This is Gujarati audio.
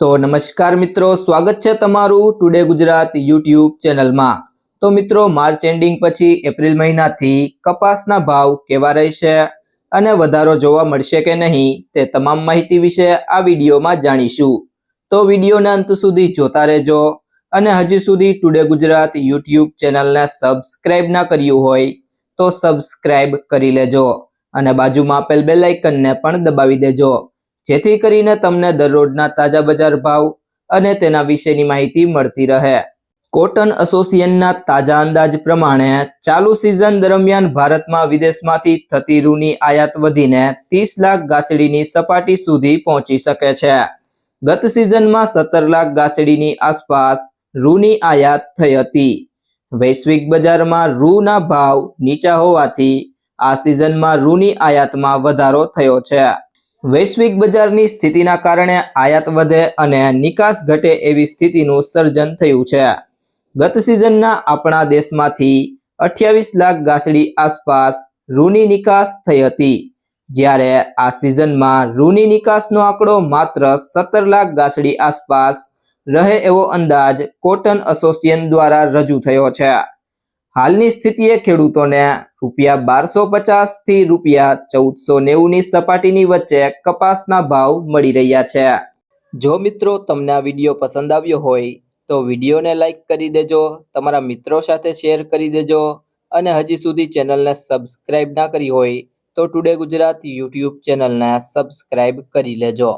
તો નમસ્કાર મિત્રો, સ્વાગત છે તમારું ટુડે ગુજરાત યુટ્યુબ ચેનલમાં. તો મિત્રો માર્ચ એન્ડિંગ પછી એપ્રિલ મહિનાથી કપાસના ભાવ કેવા રહેશે અને વધારો જોવા મળશે કે નહીં તે તમામ માહિતી વિશે આ વિડીયોમાં જાણીશું. તો વિડીયોના અંત સુધી જોતા રહેજો અને હજી સુધી ટુડે ગુજરાત યુટ્યુબ ચેનલને સબસ્ક્રાઇબ ના કર્યું હોય તો સબસ્ક્રાઇબ કરી લેજો અને બાજુમાં આપેલ બેલ આઇકનને પણ દબાવી દેજો. જેથી કરીને તમને દરરોજના તાજા બજાર ભાવ અને તેના વિશેની માહિતી મળતી રહે. કોટન એસોસિએશનના તાજા અંદાજ પ્રમાણે ચાલુ સિઝન દરમિયાન ભારતમાં વિદેશમાંથી થતી રૂની આયાત વધીને ત્રીસ લાખ ગાસડીની સપાટી સુધી પહોંચી શકે છે. ગત સિઝનમાં સત્તર લાખ ગાસડીની આસપાસ રૂની આયાત થઈ હતી. વૈશ્વિક બજારમાં રૂના ભાવ નીચા હોવાથી આ સિઝનમાં રૂની આયાતમાં વધારો થયો છે. વૈશ્વિક બજારની સ્થિતિના કારણે આયાત વધે અને નિકાસ ઘટે એવી સ્થિતિનું સર્જન થયું છે. ગત સિઝનના આપણા દેશમાંથી અઠ્યાવીસ લાખ ગાસડી આસપાસ રૂની નિકાસ થઈ હતી. જ્યારે આ સિઝનમાં રૂની નિકાસનો આંકડો માત્ર સત્તર લાખ ગાસડી આસપાસ રહે એવો અંદાજ કોટન એસોસિએશન દ્વારા રજૂ થયો છે. હાલની સ્થિતિએ ખેડૂતોને રૂપિયા બારસો પચાસથી રૂપિયા ચૌદસો નેવુંની સપાટીની વચ્ચે કપાસના ભાવ મળી રહ્યા છે. જો મિત્રો તમને આ વીડિયો પસંદ આવ્યો હોય, તો વિડીયોને લાઈક કરી દેજો, તમારા મિત્રો સાથે શેર કરી દેજો, અને હજી સુધી ચેનલને સબસ્ક્રાઇબ ના કરી હોય, તો ટુડે ગુજરાત યુટ્યુબ ચેનલને સબસ્ક્રાઇબ કરી લેજો.